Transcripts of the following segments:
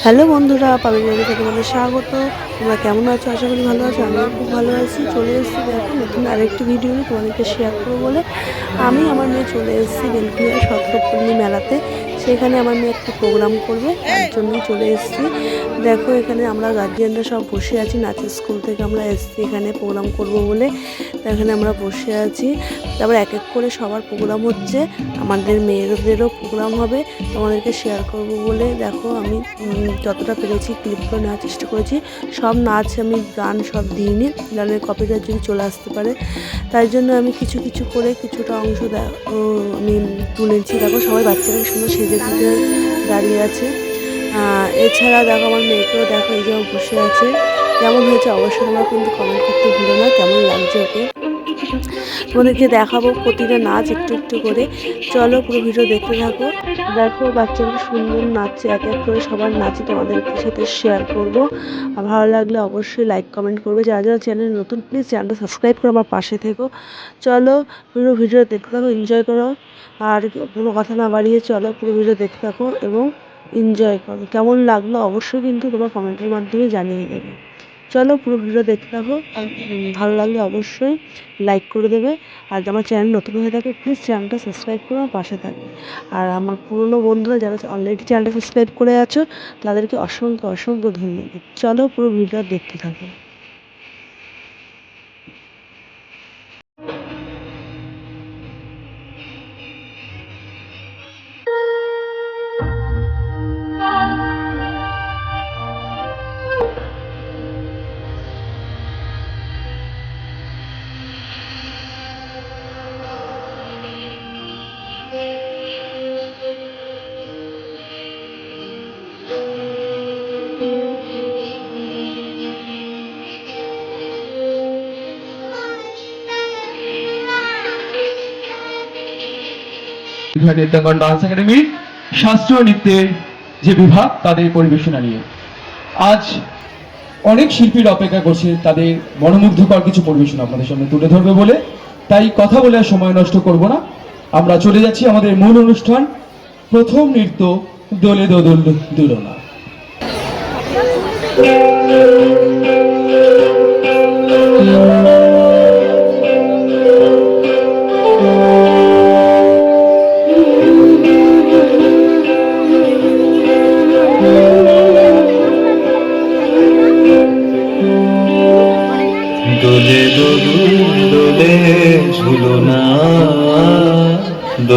Hello বন্ধুরা পাবেন থেকে তোমাদের স্বাগত। তোমরা কেমন আছো? আশা করি ভালো আছো, আমিও খুব ভালো আছি। চলে এসেছি দেখো, নতুন আরেকটি ভিডিও তোমাদেরকে শেয়ার করব বলে। আমি, আমার মেয়ে চলে এসেছি বেলকুড়িয়া সত্রপল্লী মেলাতে। সেখানে আমার মেয়ে একটা প্রোগ্রাম করবে, তার জন্যই চলে এসেছি। দেখো এখানে আমরা গার্জিয়ানরা সব বসে আছি, নাচের স্কুল থেকে আমরা এসেছি, এখানে প্রোগ্রাম করব বলে। এখানে আমরা বসে আছি। তারপর এক এক করে সবার প্রোগ্রাম হচ্ছে, আমাদের মেয়েদেরও প্রোগ্রাম হবে, তোমাদেরকে শেয়ার করব বলে। দেখো আমি যতটা পেরেছি ক্লিপগুলো নেওয়ার চেষ্টা করেছি। সব নাচ আমি, গান সব দিইনি গানের কপিরাইট যদি চলে আসতে পারে। তাই জন্য আমি কিছু কিছু করে কিছুটা অংশ আমি তুলেছি। দেখো সবাই বাচ্চারা কি সুন্দর সেজে গুজে দাঁড়িয়ে আছে। এছাড়া দেখো আমার মেয়েকেও দেখো, এই যে বসে আছে। কেমন হয়েছে? অবশ্যই আমার কিন্তু কমেন্ট করতে ভুলো না, কেমন লাগছে ওকে? তোমাদেরকে দেখাবো প্রতিটা নাচ একটু একটু করে। চলো পুরো ভিডিও দেখতে থাকো। দেখো বাচ্চারা সুন্দর নাচছে, এক এক করে সবার নাচে তোমাদেরকে সাথে শেয়ার করব। আর ভালো লাগলে অবশ্যই লাইক কমেন্ট করবে। যারা যারা চ্যানেল নতুন প্লিজ চ্যানেলটা সাবস্ক্রাইব করে আমার পাশে থেকো। চলো পুরো ভিডিও দেখতে থাকো এনজয় করো। আর কোনো কথা না বাড়িয়ে চলো পুরো ভিডিও দেখতে থাকো এবং এনজয় করো। কেমন লাগল অবশ্যই কিন্তু তোমার কমেন্টের মাধ্যমে জানিয়ে দেবে। চলো পুরো ভিডিও দেখতে থাকো। আর ভালো লাগলে অবশ্যই লাইক করে দেবে। আর আমার চ্যানেল নতুন হয়ে থাকে প্লিজ চ্যানেলটা সাবস্ক্রাইব করে আমার পাশে থাকে আর আমার পুরনো বন্ধুরা যারা অলরেডি চ্যানেলটা সাবস্ক্রাইব করে আছো, তাদেরকে অসংখ্য অসংখ্য ধন্যবাদ। চলো পুরো ভিডিও দেখতে থাকো। নৃত্যাঙ্গন ডান্স একাডেমির শাস্ত্রীয় নৃত্যের যে বিভাগ, তাদের পরিবেশনা নিয়ে। আজ অনেক শিল্পীর অপেক্ষা করছে তাদের মনোমুগ্ধকর কিছু পরিবেশনা আপনাদের সামনে তুলে ধরবে বলে। তাই কথা বলে আর সময় নষ্ট করব না। আমরা চলে যাচ্ছি আমাদের মূল অনুষ্ঠান, প্রথম নৃত্য, দোলে দোদল দুলনা।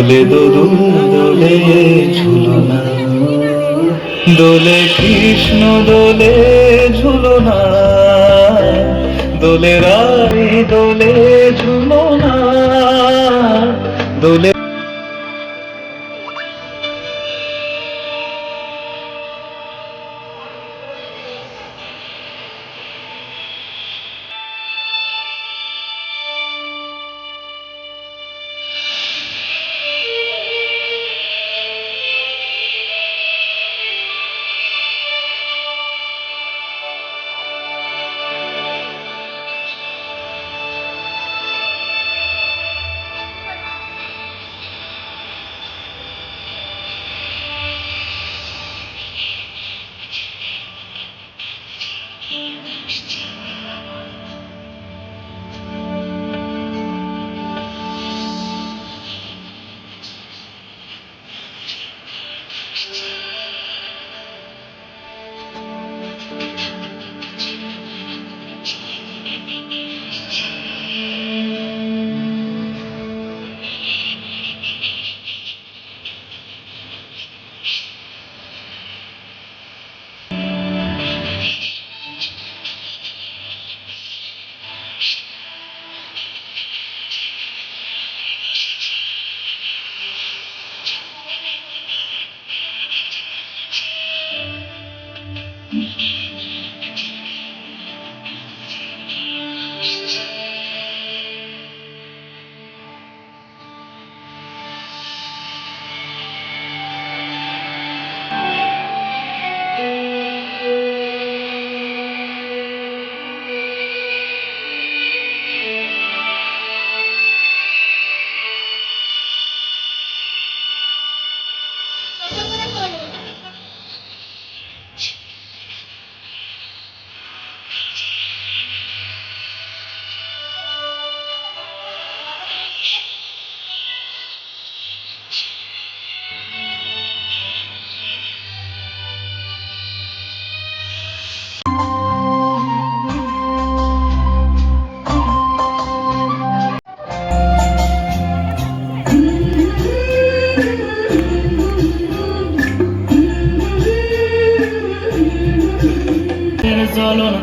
দোলে দরুন দোলে ঝুলনা। দোলে কৃষ্ণ দোলে ঝুলনা। দোলে রায় দোলে ঝুলনা। দোলে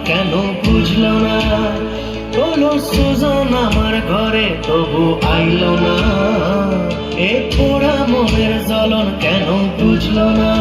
কেন বুঝল না? হলো সুজন আমার ঘরে তবু আইলো না। এ পোড়া মনের জ্বলন কেন বুঝল না?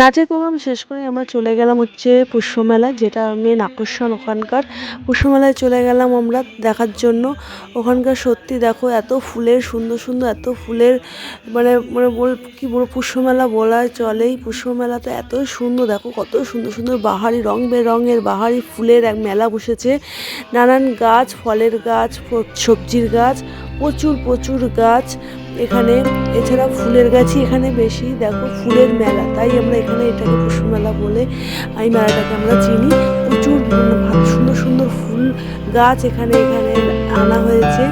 নাচের প্রোগ্রাম শেষ করে আমরা চলে গেলাম হচ্ছে পুষ্পমেলা যেটা মেন আকর্ষণ ওখানকার। পুষ্পমেলায় চলে গেলাম আমরা দেখার জন্য। ওখানকার সত্যি দেখো, এত ফুলের, সুন্দর সুন্দর এত ফুলের মানে মানে বল, কী বলব, পুষ্পমেলা বলা চলেই। পুষ্পমেলা তো এতই সুন্দর, দেখো কত সুন্দর সুন্দর বাহারি, রং বেরঙের বাহারি ফুলের এক মেলা বসেছে। নানান গাছ, ফলের গাছ, সবজির গাছ প্রচুর প্রচুর গাছ। এখানে এছাড়া ফুলের গাছই এখানে বেশি। দেখো, ফুলের মেলা। তাই আমরা এখানে এটাকে পুষ্প মেলা বলে এই মেলাটাকে আমরা চিনি। প্রচুর সুন্দর সুন্দর ফুল গাছ এখানে এখানে আনা হয়েছে।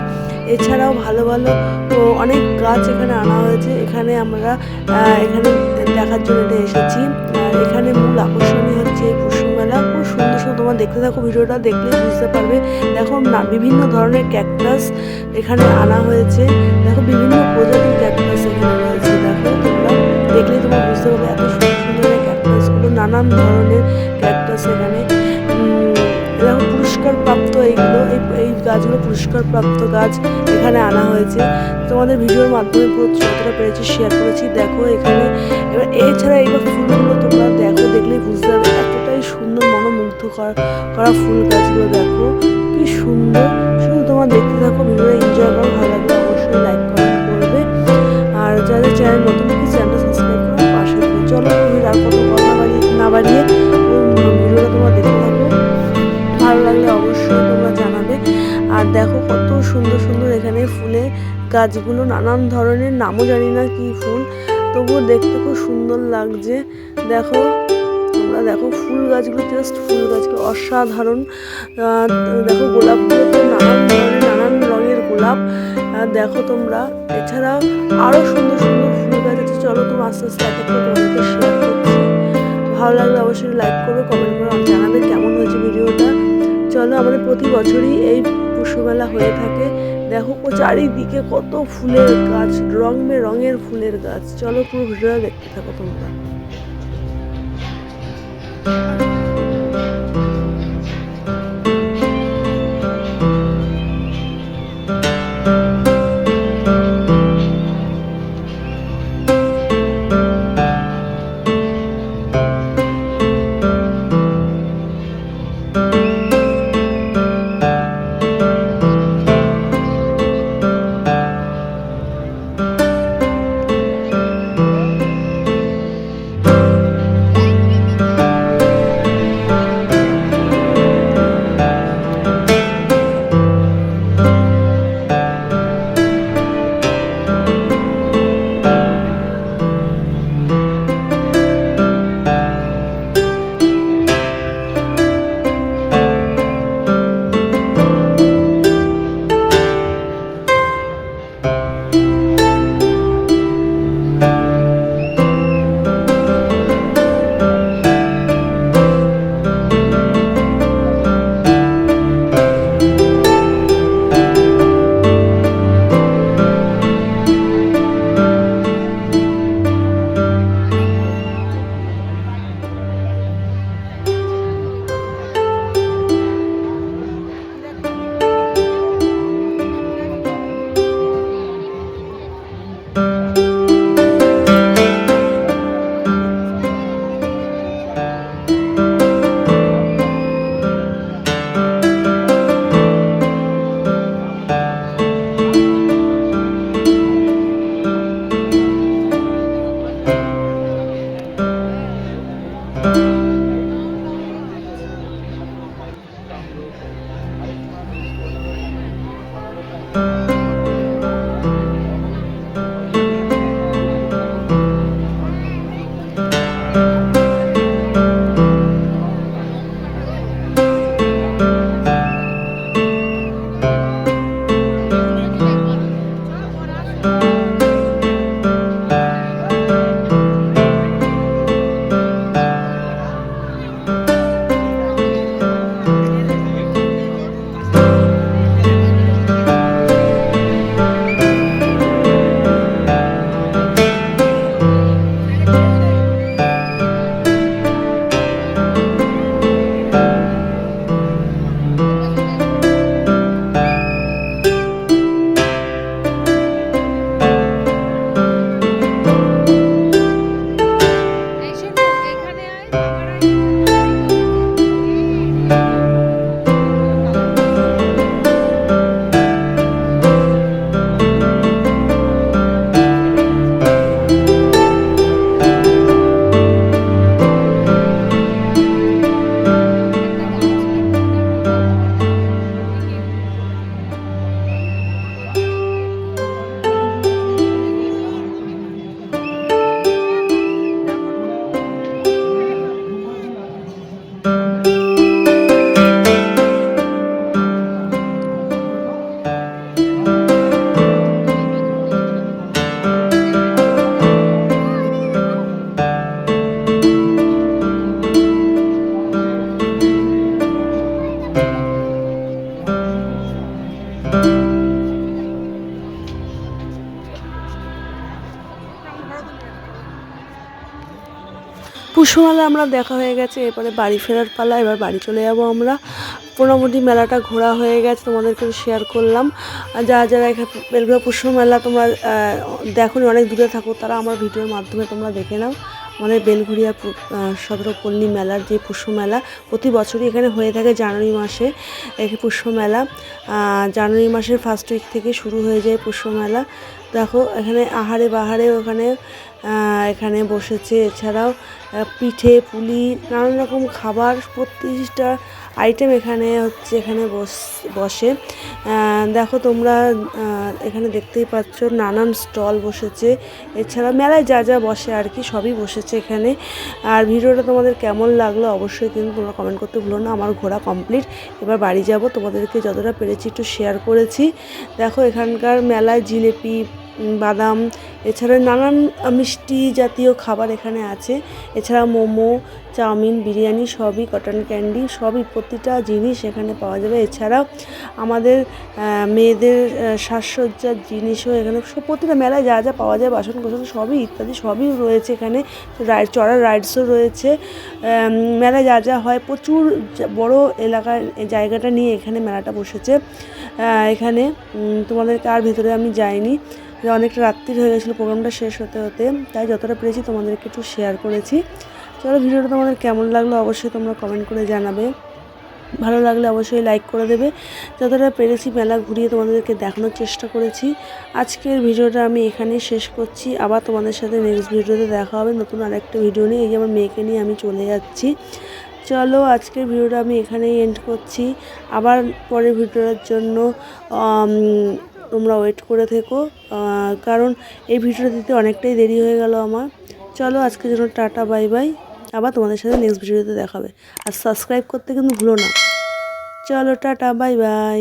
এছাড়াও ভালো ভালো অনেক গাছ এখানে আনা হয়েছে। এখানে আমরা এখানে দেখার জন্য এটা এসেছি। এখানে মূল আকর্ষণীয় হচ্ছে এই মেলা খুব সুন্দর সুন্দর তোমার দেখতে থাকো ভিডিওটা, দেখলে বুঝতে পারবে। দেখো না, বিভিন্ন ধরনের ক্যাকটাস এখানে আনা হয়েছে। দেখো বিভিন্ন প্রজাতির ক্যাকটাস এখানে রয়েছে। দেখো তোমরা দেখলেই তোমরা বুঝতে পারবে এত সুন্দর সুন্দর ক্যাকটাসগুলো নানান ধরনের ক্যাকটাস এখানে। দেখো পুরস্কার প্রাপ্ত এইগুলো, এই এই গাছগুলো পুরস্কার প্রাপ্ত গাছ এখানে আনা হয়েছে। তোমাদের ভিডিওর মাধ্যমে যতটা পেরেছি শেয়ার করেছি। দেখো এখানে, এবার এছাড়া এইবার ফুলগুলো তোমরা দেখো, দেখলেই বুঝতে পারবে মনোমুগ্ধ করা করা ফুল গাছগুলো দেখো, কি সুন্দর। শুধু তোমার দেখতে থাকো, ভিডিওটা এনজয় করো, ভালো লাগলে অবশ্যই লাইক কমেন্ট করবে। আর যাদের চ্যানেল নতুন প্লিজ চ্যানেলটা সাবস্ক্রাইব করো পাশে চলো আর কত কথা বাড়িয়ে না বাড়িয়ে ভিডিওটা তোমরা দেখতে থাকো ভালো লাগলে অবশ্যই তোমরা জানাবে। আর দেখো কত সুন্দর সুন্দর এখানে ফুলের গাছগুলো, নানান ধরনের, নামও জানি না কি ফুল, তবুও দেখতে খুব সুন্দর লাগছে। দেখো তোমরা দেখো ফুল গাছগুলো জাস্ট ফুল গাছগুলো অসাধারণ। দেখো গোলাপগুলো তো নানান ধরনের, নানান রঙের গোলাপ। দেখো তোমরা এছাড়াও আরও সুন্দর সুন্দর ফুল গাছ আছে। চলো তোমরা আস্তে আস্তে এক এক করে তোমাদেরকে শেয়ার করছি। ভালো লাগলে অবশ্যই লাইক করবে কমেন্ট করে জানাবে কেমন হয়েছে ভিডিওটা। চলো আমাদের প্রতি বছরই এই পুষ্পমেলা হয়ে থাকে। দেখো কো চারিদিকে কত ফুলের গাছ রং রঙের ফুলের গাছ। চলো পুরো ভিডিওটা দেখতে থাকো তোমরা। Bye. পুষ্পমেলা আমরা দেখা হয়ে গেছে, এরপরে বাড়ি ফেরার পালা, এবার বাড়ি চলে যাব আমরা। মোটামুটি মেলাটা ঘোরা হয়ে গেছে, তোমাদেরকে শেয়ার করলাম। যারা যারা এখানে বেলগুড়া পুষ্প মেলা তোমরা দেখো অনেক দূরে থাকো, তারা আমার ভিডিওর মাধ্যমে তোমরা দেখে নাও। আমাদের বেলঘুরিয়া সদরপল্লী মেলার যে পুষ্যমেলা প্রতি বছরই এখানে হয়ে থাকে জানুয়ারি মাসে। এখানে পুষ্প মেলা জানুয়ারি মাসের ফার্স্ট উইক থেকে শুরু হয়ে যায় পুষ্যমেলা দেখো, এখানে আহারে বাহারে ওখানে এখানে বসেছে। এছাড়াও পিঠে, পুলি, নানান রকম খাবার প্রতিটা আইটেম এখানে হচ্ছে, এখানে বস- দেখো তোমরা এখানে দেখতেই পাচ্ছ নানান স্টল বসেছে। এছাড়া মেলায় যা যা বসে আর কি, সবই বসেছে এখানে। আর ভিডিওটা তোমাদের কেমন লাগল অবশ্যই কিন্তু তোমরা কমেন্ট করতে ভুলো না, আমার ঘোরা কমপ্লিট এবার বাড়ি যাব, তোমাদেরকে যতটা পেরেছি একটু শেয়ার করেছি। দেখো এখানকার মেলায় জিলেপি বাদাম, এছাড়া নানান মিষ্টি জাতীয় খাবার এখানে আছে। এছাড়া মোমো, চাউমিন, বিরিয়ানি সবই, কটন ক্যান্ডি সবই প্রতিটা জিনিস এখানে পাওয়া যাবে। এছাড়াও আমাদের মেয়েদের সাজসজ্জার জিনিসও এখানে সব প্রতিটা মেলায় যা যা পাওয়া যায় বাসন কোসন সবই, ইত্যাদি সবই রয়েছে এখানে। রাইড চড়ার রাইডসও রয়েছে। মেলায় যা যা হয়, প্রচুর বড় এলাকার জায়গাটা নিয়ে এখানে মেলাটা বসেছে। এখানে তোমাদেরকে আর ভেতরে আমি যাইনি। যে অনেকটা রাত্রির হয়ে গেছিল, প্রোগ্রামটা শেষ হতে হতে, তাই যতটা পেরেছি তোমাদেরকে একটু শেয়ার করেছি। চলো ভিডিওটা তোমাদের কেমন লাগল অবশ্যই তোমরা কমেন্ট করে জানাবে। ভালো লাগলে অবশ্যই লাইক করে দেবে। যতটা পেরেছি মেলা ঘুরিয়ে তোমাদেরকে দেখানোর চেষ্টা করেছি। আজকের ভিডিওটা আমি এখানেই শেষ করছি। আবার তোমাদের সাথে নেক্সট ভিডিওতে দেখা হবে। নতুন আরেকটা ভিডিও নিয়ে এই যে আমার মেয়েকে নিয়ে আমি চলে যাচ্ছি। চলো আজকের ভিডিওটা আমি এখানেই এন্ড করছি। আবার পরের ভিডিওর জন্য তোমরা ওয়েট করে থেকো। কারণ এই ভিডিও দিতে অনেকটাই দেরি হয়ে গেল আমার। চলো আজকে জন্য টাটা বাই বাই আবার তোমাদের সাথে নেক্সট ভিডিওতে দেখাবে। আর সাবস্ক্রাইব করতে কিন্তু ভুলো না। চলো টাটা বাই বাই